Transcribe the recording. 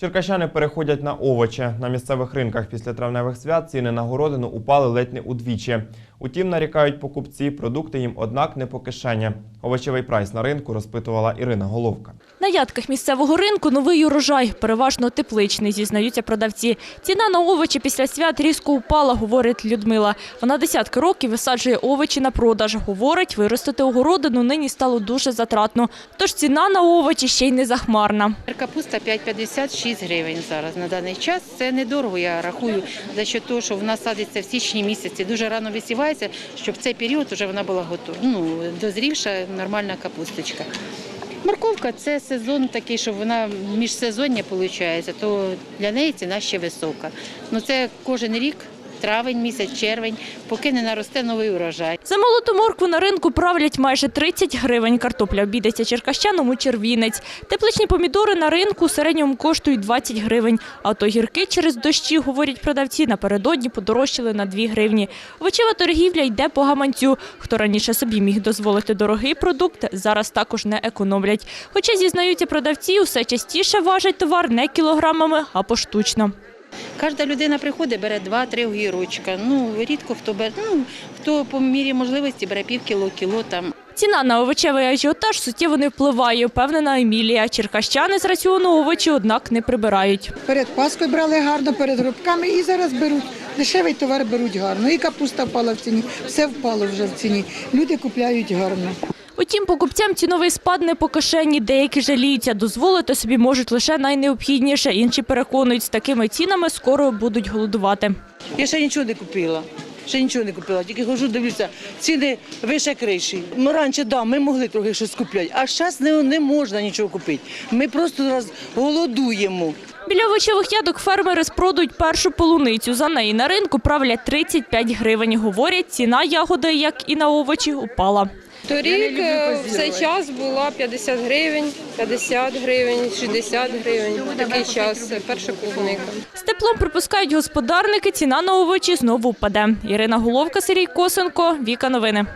Черкащани переходять на овочі. На місцевих ринках після травневих свят ціни на городину упали ледь не удвічі. Утім, нарікають покупці, продукти їм однак не по кишені. Овочевий прайс на ринку розпитувала Ірина Головка. На ядках місцевого ринку новий урожай, переважно тепличний, зізнаються продавці. Ціна на овочі після свят різко упала, говорить Людмила. Вона десятки років висаджує овочі на продаж. Говорить, виростити огородину нині стало дуже затратно. Тож ціна на овочі ще й не захмарна. Капуста 5,56 гривень зараз на даний час. Це недорого, я рахую, за що того, що вона садиться в січні місяці. Дуже рано висівається, щоб в цей період вже вона була готова. Ну, дозрівша нормальна капусточка. Морковка це сезон такий, що вона міжсезоння виходить, то для неї ціна ще висока. Ну це кожен рік, травень місяць, червень, поки не наросте новий урожай. За молоту моркву на ринку правлять майже 30 гривень. Картопля обійдеться черкащанам у червінець. Тепличні помідори на ринку в середньому коштують 20 гривень. А то гірки через дощі, говорять продавці, напередодні подорожчали на 2 гривні. Овочева торгівля йде по гаманцю. Хто раніше собі міг дозволити дорогий продукт, зараз також не економлять. Хоча, зізнаються продавці, усе частіше важать товар не кілограмами, а поштучно. Кожна людина приходить, бере два-три огірочка. Ну, рідко хто бере, ну, хто по мірі можливості бере пів кіло, кіло там. Ціна на овочевий ажіотаж суттєво не впливає, впевнена Емілія. Черкащани з раціону овочі, однак, не прибирають. Перед Паскою брали гарно, перед гробками і зараз беруть. Дешевий товар беруть гарно. І капуста впала в ціні, все впало вже в ціні. Люди купляють гарно. Утім, покупцям ціновий спад не по кишені. Деякі жаліються, дозволити собі можуть лише найнеобхідніше. Інші переконують, з такими цінами скоро будуть голодувати. Я ще нічого не купила. Ще нічого не купила, тільки хожу, дивлюся, ціни вище криші. Ну, раніше, да, ми могли трохи щось купляти, а зараз не, не можна нічого купити. Ми просто зараз голодуємо. Біля овочевих ядок фермери спродують першу полуницю. За неї на ринку правлять 35 гривень. Говорять, ціна ягоди, як і на овочі, упала. Торік е, в цей час була 50 гривень, 50 гривень, 60 гривень. Такий час е, перша клубника. З теплом припускають господарники, ціна на овочі знову впаде. Ірина Головка, Сергій Косенко, Віка Новини.